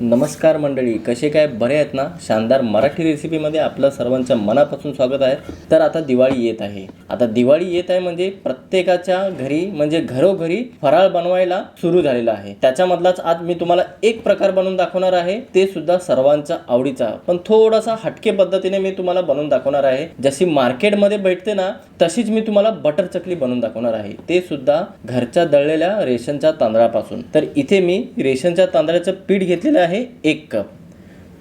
नमस्कार मंडळी कसे काय? बरे आहेत ना? शानदार मराठी रेसिपीमध्ये आपलं सर्वांच्या मनापासून स्वागत आहे. तर आता दिवाळी येत आहे. आता दिवाळी येत आहे म्हणजे प्रत्येकाच्या घरी म्हणजे घरोघरी फराळ बनवायला सुरू झालेला आहे. त्याच्यामधलाच आज मी तुम्हाला एक प्रकार बनवून दाखवणार आहे. ते सुद्धा सर्वांचा आवडीचा. पण थोडासा हटके पद्धतीने मी तुम्हाला बनवून दाखवणार आहे. जशी मार्केटमध्ये भेटते ना तशीच मी तुम्हाला बटर चकली बनवून दाखवणार आहे. ते सुद्धा घरच्या दळलेल्या रेशनच्या तांदळापासून. तर इथे मी रेशनच्या तांदळाचं पीठ घेतलेलं आहे एक कप.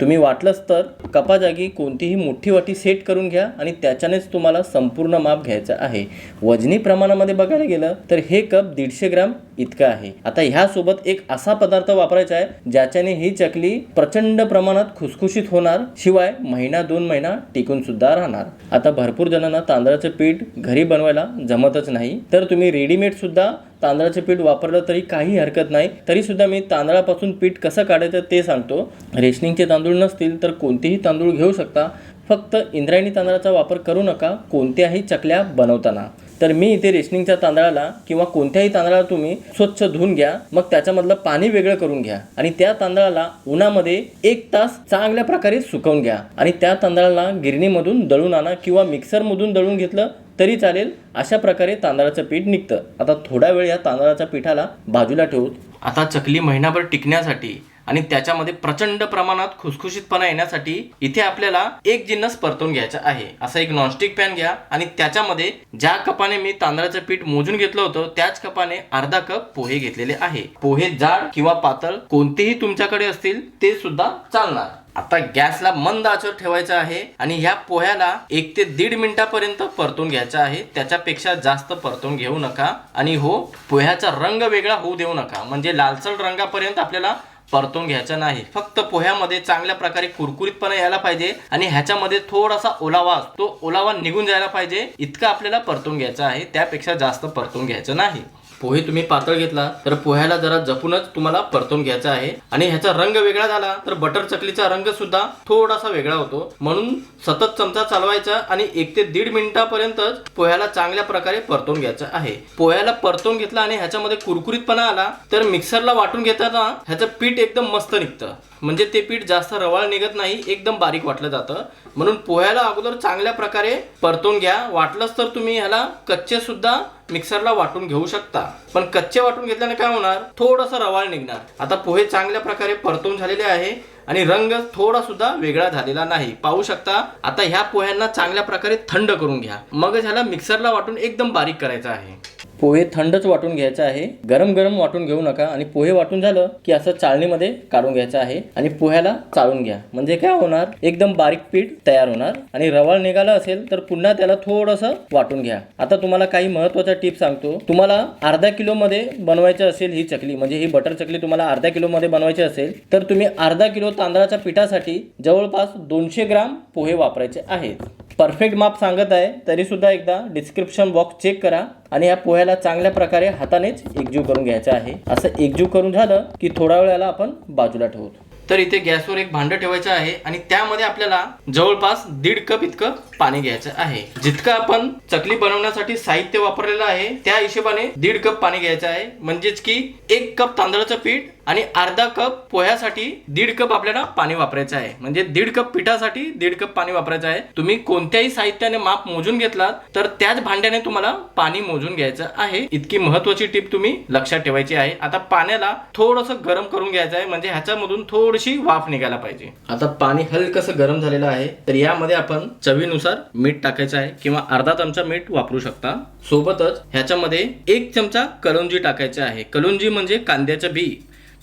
तुम्ही वाटलंच तर कपाजागी कोणतीही मोठी वाटी सेट करून घ्या आणि त्याच्यानेच तुम्हाला संपूर्ण माप घ्यायचं आहे. वजनी प्रमाणामध्ये बघायला गेलं तर हे कप दीडशे ग्राम इतकं आहे. आता ह्यासोबत एक असा पदार्थ वापरायचा आहे ज्याच्याने ही चकली प्रचंड प्रमाणात खुसखुशीत होणार शिवाय महिना दोन महिना टिकून सुद्धा राहणार. आता भरपूर जणांना तांदळाचं पीठ घरी बनवायला जमतच नाही. तर तुम्ही रेडीमेड सुद्धा तांदळाचं पीठ वापरलं तरी काही हरकत नाही तरी सुद्धा मी तांदळापासून पीठ कसं काढायचं ते सांगतो. रेशनिंगचे तांदूळ नसतील तर कोणतेही तांदूळ घेऊ शकता. फक्त इंद्रायणी तांदळाचा वापर करू नका कोणत्याही चकल्या बनवताना. तर मी इथे रेशनिंगच्या तांदळाला किंवा कोणत्याही तांदळाला तुम्ही स्वच्छ धुवून घ्या मग त्याच्यामधलं पाणी वेगळं करून घ्या. आणि त्या तांदळाला उन्हामध्ये एक तास चांगल्या प्रकारे सुकवून घ्या. आणि त्या तांदळाला गिरणीमधून दळून आणा किंवा मिक्सरमधून दळून घेतलं तरी चालेल अशा प्रकारे तांदळाचं पीठ निघतं. आता थोडा वेळ या तांदळाच्या पिठाला बाजूला ठेवू आता चकली महिनाभर टिकण्यासाठी आणि त्याच्यामध्ये प्रचंड प्रमाणात खुसखुशीतपणा येण्यासाठी इथे आपल्याला एक जिन्नस परतून घ्यायचा आहे. असा एक नॉनस्टिक पॅन घ्या आणि त्याच्यामध्ये ज्या कपाने मी तांदळाचं पीठ मोजून घेतलं होतं त्याच कपाने अर्धा कप पोहे घेतलेले आहे. पोहे जाड किंवा पातळ कोणतेही तुमच्याकडे असतील ते सुद्धा चालणार. आता गॅसला मंद आचर ठेवायचा आहे आणि ह्या पोह्याला एक ते दीड मिनिटापर्यंत परतून घ्यायचा आहे. त्याच्यापेक्षा जास्त परतून घेऊ नका आणि हो पोह्याचा रंग वेगळा होऊ देऊ नका. म्हणजे लालसर रंगापर्यंत आपल्याला परतून घ्यायचं नाही. फक्त पोह्यामध्ये चांगल्या प्रकारे कुरकुरीतपणा यायला पाहिजे आणि ह्याच्यामध्ये थोडासा ओलावा असतो. ओलावा निघून जायला पाहिजे. इतकं आपल्याला परतून घ्यायचं आहे. त्यापेक्षा जास्त परतून घ्यायचं नाही. पोहे तुम्ही पातळ घेतला तर पोह्याला जरा जपूनच तुम्हाला परतून घ्यायचा आहे. आणि ह्याचा रंग वेगळा झाला तर बटर चकलीचा रंग सुद्धा थोडासा वेगळा होतो. म्हणून सतत चमचा चालवायचा आणि एक ते दीड मिनिटापर्यंतच पोह्याला चांगल्या प्रकारे परतून घ्यायचा आहे. पोह्याला परतून घेतला आणि ह्याच्यामध्ये कुरकुरीतपणा आला तर मिक्सरला वाटून घेताना ह्याचं पीठ एकदम मस्त निघतं. म्हणजे ते पीठ जास्त रवाळ निघत नाही एकदम बारीक वाटलं जातं. म्हणून पोह्याला अगोदर चांगल्या प्रकारे परतून घ्या. वाटलंच तर तुम्ही ह्याला कच्चे सुद्धा मिक्सरला वाटून घेऊ शकता. पण कच्चे वाटून घेतल्याने काय होणार? थोडस रवाळ निघणार. आता पोहे चांगल्या प्रकारे परतून झालेले आहे आणि रंग थोडा सुद्धा वेगळा झालेला नाही. पाहू शकता आता ह्या पोह्यांना चांगल्या प्रकारे थंड करून घ्या. मग ह्याला मिक्सरला वाटून एकदम बारीक करायचं आहे. पोहे थंडच वाटून घ्यायचं आहे. गरम गरम वाटून घेऊ नका आणि पोहे वाटून झालं की असं चाळणीमध्ये काढून घ्यायचं आहे आणि पोह्याला चाळून घ्या. म्हणजे काय होणार? एकदम बारीक पीठ तयार होणार आणि रवाळ निघाला असेल तर पुन्हा त्याला थोडंसं वाटून घ्या. आता तुम्हाला काही महत्त्वाचा टिप सांगतो. तुम्हाला अर्धा किलो मध्ये बनवायचं असेल ही चकली म्हणजे ही बटर चकली तुम्हाला अर्धा किलो मध्ये बनवायची असेल तर तुम्ही अर्धा किलो तांदळाच्या पिठासाठी जवळपास दोनशे ग्राम पोहे वापरायचे आहेत. परफेक्ट माप सांगत आहे तरीसुद्धा एकदा डिस्क्रिप्शन बॉक्स चेक करा आणि या पोह्याला चांगल्या प्रकारे हातानेच एकजीव करून घ्यायचं आहे. असं एकजीव करून झालं की थोड्या वेळाला आपण बाजूला ठेवू. तर इथे गॅसवर एक भांडं ठेवायचं आहे आणि त्यामध्ये आपल्याला जवळपास दीड कप इतकं पाणी घ्यायचं आहे. जितकं आपण चकली बनवण्यासाठी साहित्य वापरलेलं आहे त्या हिशोबाने दीड कप पाणी घ्यायचं आहे. म्हणजेच की एक कप तांदळाचं पीठ आणि अर्धा कप पोह्यासाठी दीड कप आपल्याला पाणी वापरायचं आहे. म्हणजे दीड कप पिठासाठी दीड कप पाणी वापरायचं आहे. तुम्ही कोणत्याही साहित्याने माप मोजून घेतलात तर त्याच भांड्याने तुम्हाला पाणी मोजून घ्यायचं आहे. इतकी महत्वाची टीप तुम्ही लक्षात ठेवायची आहे. आता पाण्याला थोडस गरम करून घ्यायचं आहे. म्हणजे ह्याच्यामधून थोडीशी वाफ निघायला पाहिजे. आता पाणी हलकसं गरम झालेलं आहे तर यामध्ये आपण चवीनुसार मीठ टाकायचं आहे किंवा अर्धा चमचा मीठ वापरू शकता. सोबतच ह्याच्यामध्ये एक चमचा कलुंजी टाकायचे आहे. कलुंजी म्हणजे कांद्याचं बी.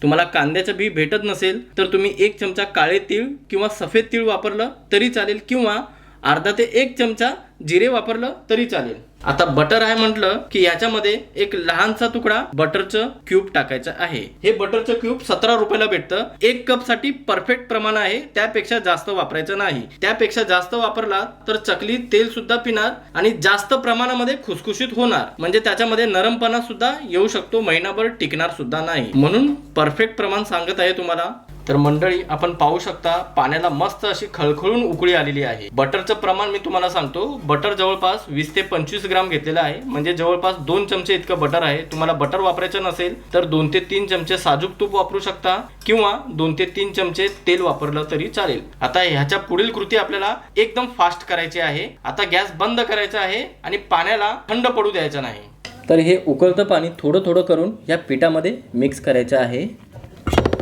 तुम्हाला कांद्याचं बी भेटत नसेल तर तुम्ही एक चमचा काळे तीळ किंवा सफेद तीळ वापरलं तरी चालेल किंवा अर्धा ते एक चमचा जिरे वापरलं तरी चालेल. आता बटर आहे म्हटलं की याच्यामध्ये एक लहानसा तुकडा बटरचं क्यूब टाकायचं आहे. हे बटरचं क्यूब सतरा रुपयाला भेटतं. एक कपसाठी परफेक्ट प्रमाण आहे. त्यापेक्षा जास्त वापरायचं नाही. त्यापेक्षा जास्त वापरला तर चकली तेल सुद्धा पिणार आणि जास्त प्रमाणामध्ये खुसखुशीत होणार. म्हणजे त्याच्यामध्ये नरमपणा सुद्धा येऊ शकतो. महिनाभर टिकणार सुद्धा नाही. म्हणून परफेक्ट प्रमाण सांगत आहे तुम्हाला. तर मंडळी आपण पाहू शकता पाण्याला मस्त अशी खळखळून उकळी आलेली आहे. बटरचं प्रमाण मी तुम्हाला सांगतो बटर जवळपास वीस ते पंचवीस ग्राम घेतलेलं आहे. म्हणजे जवळपास दोन चमचे इतकं बटर आहे. तुम्हाला बटर वापरायचं नसेल तर दोन ते तीन चमचे साजूक तूप वापरू शकता किंवा दोन ते तीन चमचे तेल वापरलं तरी चालेल. आता ह्याच्या पुढील कृती आपल्याला एकदम फास्ट करायची आहे. आता गॅस बंद करायचा आहे आणि पाण्याला थंड पडू द्यायचा नाही. तर हे उकळतं पाणी थोडं थोडं करून या पिठामध्ये मिक्स करायचं आहे.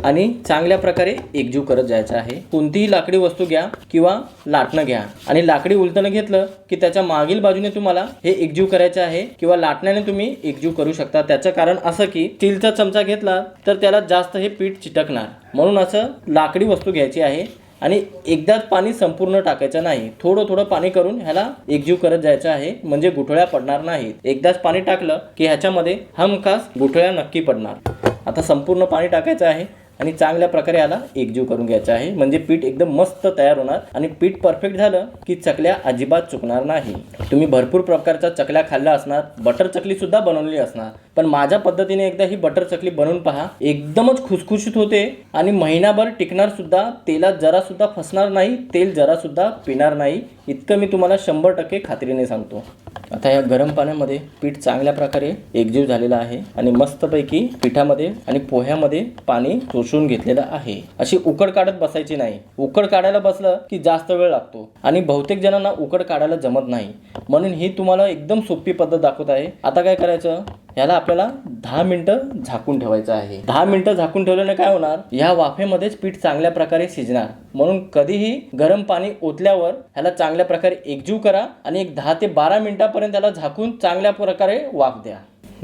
आणि चांगल्या प्रकारे एकजीव करत जायचं आहे. कोणतीही लाकडी वस्तू घ्या किंवा लाटणं घ्या. आणि लाकडी उलटणं घेतलं की त्याच्या मागील बाजूने तुम्हाला हे एकजीव करायचं आहे किंवा लाटण्याने तुम्ही एकजीव करू शकता. त्याचं कारण असं की स्टीलचा चमचा घेतला तर त्याला जास्त हे पीठ चिटकणार. म्हणून असं लाकडी वस्तू घ्यायची आहे आणि एकदाच पाणी संपूर्ण टाकायचं नाही. थोडं थोडं पाणी करून ह्याला एकजीव करत जायचं आहे. म्हणजे गुठळ्या पडणार नाहीत. एकदाच पाणी टाकलं की ह्याच्यामध्ये हमखास गुठळ्या नक्की पडणार. आता संपूर्ण पाणी टाकायचं आहे. आणि चांगल्या प्रकारे याला एकजीव करून घ्यायचा आहे. म्हणजे पीठ एकदम मस्त तयार होणार आणि पीठ परफेक्ट झालं की चकल्या अजिबात चुकणार नाही. तुम्ही भरपूर प्रकारच्या चकल्या खाल्ल्या असणार बटर चकली सुद्धा बनवलेली असणार पण माझ्या पद्धतीने एकदा ही बटर चकली बनवून पहा एकदमच खुसखुशीत होते आणि महिनाभर टिकणार सुद्धा तेलात जरा सुद्धा फसणार नाही तेल जरा सुद्धा पिणार नाही. इतकं मी तुम्हाला शंभर टक्के खात्रीने सांगतो. आता या गरम पाण्यामध्ये पीठ चांगल्या प्रकारे एकजीव झालेलं आहे आणि मस्तपैकी पिठामध्ये आणि पोह्यामध्ये पाणी शोषून घेतलेलं आहे. अशी उकड काढत बसायची नाही. उकड काढायला बसलं की जास्त वेळ लागतो आणि बहुतेक जणांना उकड काढायला जमत नाही. म्हणून ही तुम्हाला एकदम सोपी पद्धत दाखवत आहे. आता काय करायचं? ह्याला आपल्याला दहा मिनिटं झाकून ठेवायचं आहे. दहा मिनिटं झाकून ठेवल्याने काय होणार? या वाफेमध्येच पीठ चांगल्या प्रकारे शिजणार. म्हणून कधीही गरम पाणी ओतल्यावर ह्याला चांगल्या प्रकारे एकजीव करा आणि एक दहा ते बारा मिनिटापर्यंत त्याला झाकून चांगल्या प्रकारे वाफ द्या.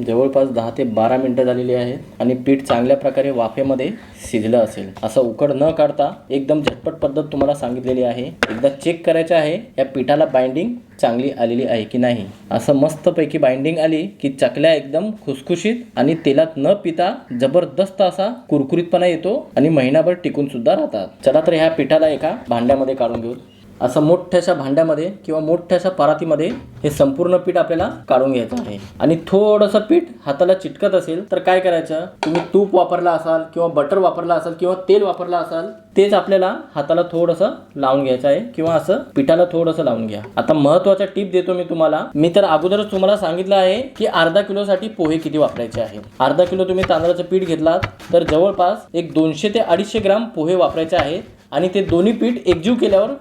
जवळपास दहा ते बारा मिनटं झालेली आहेत आणि पीठ चांगल्या प्रकारे वाफेमध्ये शिजलं असेल. असं उकड न काढता एकदम झटपट पद्धत तुम्हाला सांगितलेली आहे. एकदा चेक करायचं आहे या पिठाला बाइंडिंग चांगली आलेली आहे की नाही? असं मस्तपैकी बाइंडिंग आली की चकल्या एकदम खुसखुशीत आणि तेलात न पिता जबरदस्त असा कुरकुरीतपणा येतो आणि महिनाभर टिकून सुद्धा राहतात. चला तर ह्या पिठाला एका भांड्यामध्ये काढून घेऊ. असं मोठ्याशा भांड्यामध्ये किंवा मोठ्याशा परातीमध्ये हे संपूर्ण पीठ आपल्याला काढून घ्यायचं आहे. आणि थोडंसं पीठ हाताला चिटकत असेल तर काय करायचं? तुम्ही तूप वापरला असाल किंवा बटर वापरला असाल किंवा तेल वापरला असाल तेच आपल्याला हाताला थोडंसं लावून घ्यायचं आहे किंवा असं पिठाला थोडंसं लावून घ्या. आता महत्त्वाचा टीप देतो मी तुम्हाला. मी तर अगोदरच तुम्हाला सांगितलं आहे की अर्धा किलोसाठी पोहे किती वापरायचे आहेत अर्धा किलो तुम्ही तांदळाचं पीठ घेतलात तर जवळपास एक दोनशे ते अडीचशे ग्राम पोहे वापरायचे आहेत आणि ते दोन्ही पीठ एकजीव केल्यावर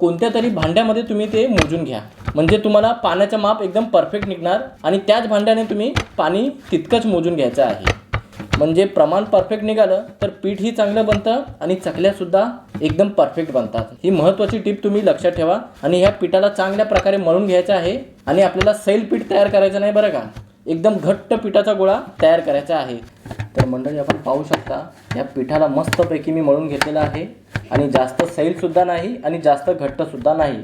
कोणत्या तरी भांड्यामध्ये तुम्ही ते मोजून घ्या. म्हणजे तुम्हाला पाण्याचं माप एकदम परफेक्ट निघणार आणि त्याच भांड्याने तुम्ही पाणी तितकंच मोजून घ्यायचं आहे. म्हणजे प्रमाण परफेक्ट निघालं तर पीठही चांगलं बनतं आणि चकल्यासुद्धा एकदम परफेक्ट बनतात. ही महत्त्वाची टीप तुम्ही लक्षात ठेवा आणि ह्या पिठाला चांगल्या प्रकारे मळून घ्यायचं आहे आणि आपल्याला सैल पीठ तयार करायचं नाही बरं का? एकदम घट्ट पिठाचा गोळा तयार करायचा आहे. तर मंडळी आपण पाहू शकता या पिठाला मस्तपैकी मी मळून घेतलेलं आहे. आणि जास्त सैलसुद्धा नाही आणि जास्त घट्टसुद्धा नाही.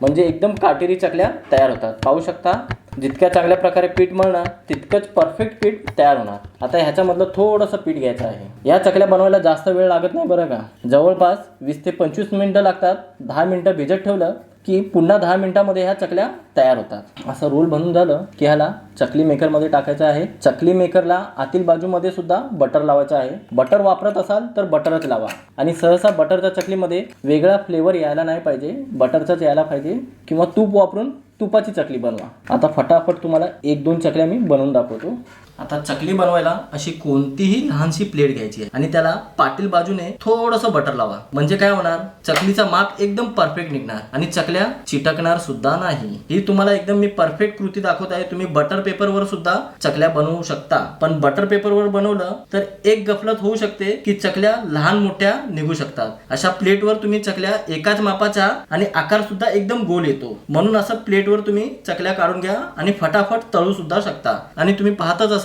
म्हणजे एकदम काटेरी चकल्या तयार होतात. पाहू शकता जितक्या चांगल्या प्रकारे पीठ मळणार तितकंच परफेक्ट पीठ तयार होणार. आता ह्याच्यामधलं थोडंसं पीठ घ्यायचं आहे. या चकल्या बनवायला जास्त वेळ लागत नाही बरं का? जवळपास वीस ते पंचवीस मिनटं लागतात. दहा मिनटं भिजत ठेवलं की पुन्हा दहा मिनिटामध्ये ह्या चकल्या तयार होतात. असं रोल बनून झालं की ह्याला चकली मेकरमध्ये टाकायचं आहे. चकली मेकरला आतील बाजूमध्ये सुद्धा बटर लावायचं आहे. बटर वापरत असाल तर बटरच लावा. आणि सहसा बटरच्या चकलीमध्ये वेगळा फ्लेवर यायला नाही पाहिजे. बटरचाच यायला पाहिजे. किंवा तूप वापरून तुपाची चकली बनवा. आता फटाफट तुम्हाला एक दोन चकल्या मी बनवून दाखवतो. आता चकली बनवायला अशी कोणतीही लहानशी प्लेट घ्यायची आहे. आणि त्याला पाटील बाजूने थोडंसं बटर लावा. म्हणजे काय होणार? चकलीचा माप एकदम परफेक्ट निघणार. आणि चकल्या चिटकणार सुद्धा नाही. ही तुम्हाला एकदम मी परफेक्ट कृती दाखवत आहे. तुम्ही बटर पेपरवर सुद्धा चकल्या बनवू शकता. पण बटर पेपरवर बनवलं तर एक गफलत होऊ शकते की चकल्या लहान मोठ्या निघू शकतात. अशा प्लेटवर तुम्ही चकल्या एकाच मापाच्या आणि आकार सुद्धा एकदम गोल येतो. म्हणून असं प्लेटवर तुम्ही चकल्या काढून घ्या आणि फटाफट तळू सुद्धा शकता. आणि तुम्ही पाहतच असाल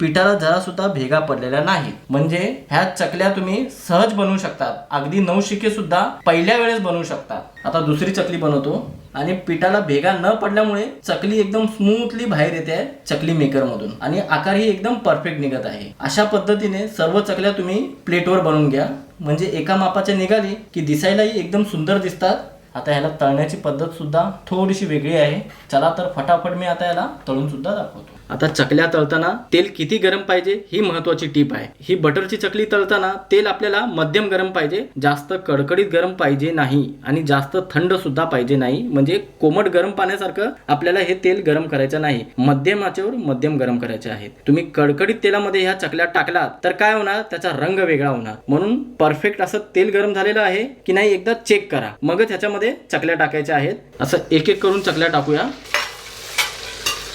पिठाला जरा सुद्धा भेगा पडलेल्या नाही म्हणजे ह्या चकल्या तुम्ही सहज बनवू शकतात. अगदी नऊ शिके सुद्धा पहिल्या वेळेस बनवू शकतात. आता दुसरी चकली बनवतो. आणि पिठाला भेगा न पडल्यामुळे चकली एकदम स्मूथली बाहेर येते आहे चकली मेकर मधून आणि आकारही एकदम परफेक्ट निघत आहे. अशा पद्धतीने सर्व चकल्या तुम्ही प्लेटवर बनवून घ्या. म्हणजे एका मापाच्या निघाली की दिसायलाही एकदम सुंदर दिसतात. आता ह्याला तळण्याची पद्धत सुद्धा थोडीशी वेगळी आहे. चला तर फटाफट मी आता याला तळून सुद्धा दाखवतो. आता चकल्या तळताना तेल किती गरम पाहिजे ही महत्वाची टीप आहे. ही बटरची चकली तळताना तेल आपल्याला मध्यम गरम पाहिजे जास्त कडकडीत गरम पाहिजे नाही आणि जास्त थंड सुद्धा पाहिजे नाही. म्हणजे कोमट गरम पाण्यासारखं आपल्याला हे तेल गरम करायचं नाही. मध्यम आचेवर मध्यम गरम करायचे आहेत तुम्ही कडकडीत तेलामध्ये ह्या चकल्या टाकलात तर काय होणार? त्याचा रंग वेगळा होणार. म्हणून परफेक्ट असं तेल गरम झालेलं आहे की नाही एकदा चेक करा. मगच ह्याच्यामध्ये चकल्या टाकायच्या आहेत. असं एक एक करून चकल्या टाकूया.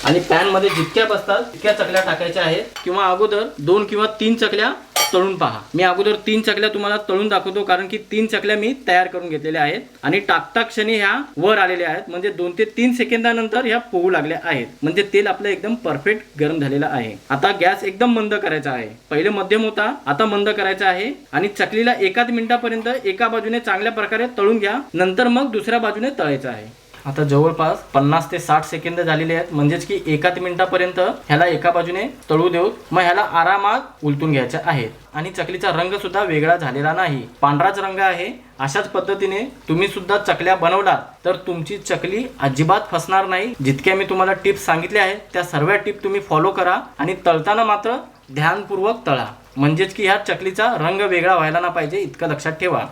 आणि पॅनमध्ये जितक्या बसतात तितक्या चकल्या टाकायच्या आहेत. किंवा अगोदर दोन किंवा तीन चकल्या तळून पहा. मी अगोदर तीन चकल्या तुम्हाला तळून दाखवतो कारण की तीन चकल्या मी तयार करून घेतलेल्या आहेत. आणि टाकता क्षणी ह्या वर आलेल्या आहेत. म्हणजे दोन ते तीन सेकंदानंतर ह्या पोहू लागल्या आहेत. म्हणजे तेल आपलं एकदम परफेक्ट गरम झालेलं आहे. आता गॅस एकदम मंद करायचा आहे. पहिले मध्यम होता आता मंद करायचा आहे. आणि चकलीला एकाच मिनिटापर्यंत एका बाजूने चांगल्या प्रकारे तळून घ्या. नंतर मग दुसऱ्या बाजूने तळायचं आहे. आता जवळपास पन्नास ते साठ सेकंद झालेले आहेत. म्हणजेच की एकाच मिनिटापर्यंत ह्याला एका बाजूने तळू देऊ मग ह्याला आरामात उलटून घ्यायचे आहेत. आणि चकलीचा रंग सुद्धा वेगळा झालेला नाही. पांढराच रंग आहे. अशाच पद्धतीने तुम्ही सुद्धा चकल्या बनवलात तर तुमची चकली अजिबात फसणार नाही. जितक्या मी तुम्हाला टिप्स सांगितल्या आहेत त्या सर्व टिप तुम्ही फॉलो करा आणि तळताना मात्र ध्यानपूर्वक तळा. म्हणजेच की ह्या चकलीचा रंग वेगळा व्हायला ना पाहिजे इतकं लक्षात ठेवा.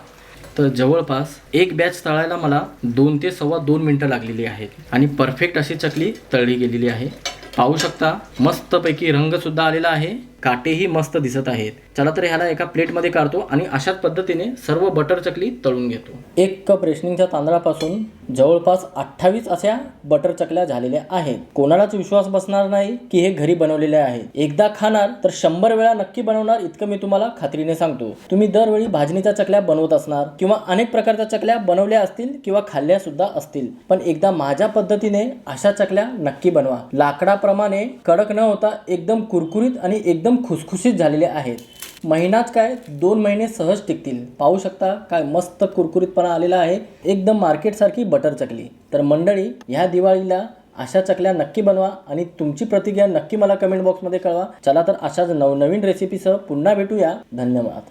तर जवळपास एक बॅच तळायला मला दोन ते सव्वा दोन मिनटं लागलेली आहेत. आणि परफेक्ट अशी चकली तळली गेलेली आहे. पाहू शकता मस्तपैकी रंगसुद्धा आलेला आहे. काटेही मस्त दिसत आहेत. चला तर ह्याला एका प्लेटमध्ये काढतो आणि अशाच पद्धतीने सर्व बटर चकली तळून घेतो. एक कप रेशनिंगच्या तांदळापासून जवळपास अठ्ठावीस अशा बटर चकल्या झालेल्या आहेत. कोणालाच विश्वास बसणार नाही की हे घरी बनवलेले आहे एकदा खाणार तर शंभर वेळा नक्की बनवणार इतकं मी तुम्हाला खात्रीने सांगतो. तुम्ही दरवेळी भाजणीच्या चकल्या बनवत असणार किंवा अनेक प्रकारच्या चकल्या बनवल्या असतील किंवा खाल्ल्या सुद्धा असतील. पण एकदा माझ्या पद्धतीने अशा चकल्या नक्की बनवा. लाकडाप्रमाणे कडक न होता एकदम कुरकुरीत आणि एकदम एकदम खुसखुशीत झालेले आहेत. महिनाच काय दोन महिने सहज टिकतील. पाहू शकता काय मस्त कुरकुरीतपणा आलेला आहे. एकदम मार्केटसारखी बटर चकली. तर मंडळी ह्या दिवाळीला अशा चकल्या नक्की बनवा आणि तुमची प्रतिक्रिया नक्की मला कमेंट बॉक्समध्ये कळवा. चला तर अशाच नवनवीन रेसिपीसह पुन्हा भेटूया. धन्यवाद.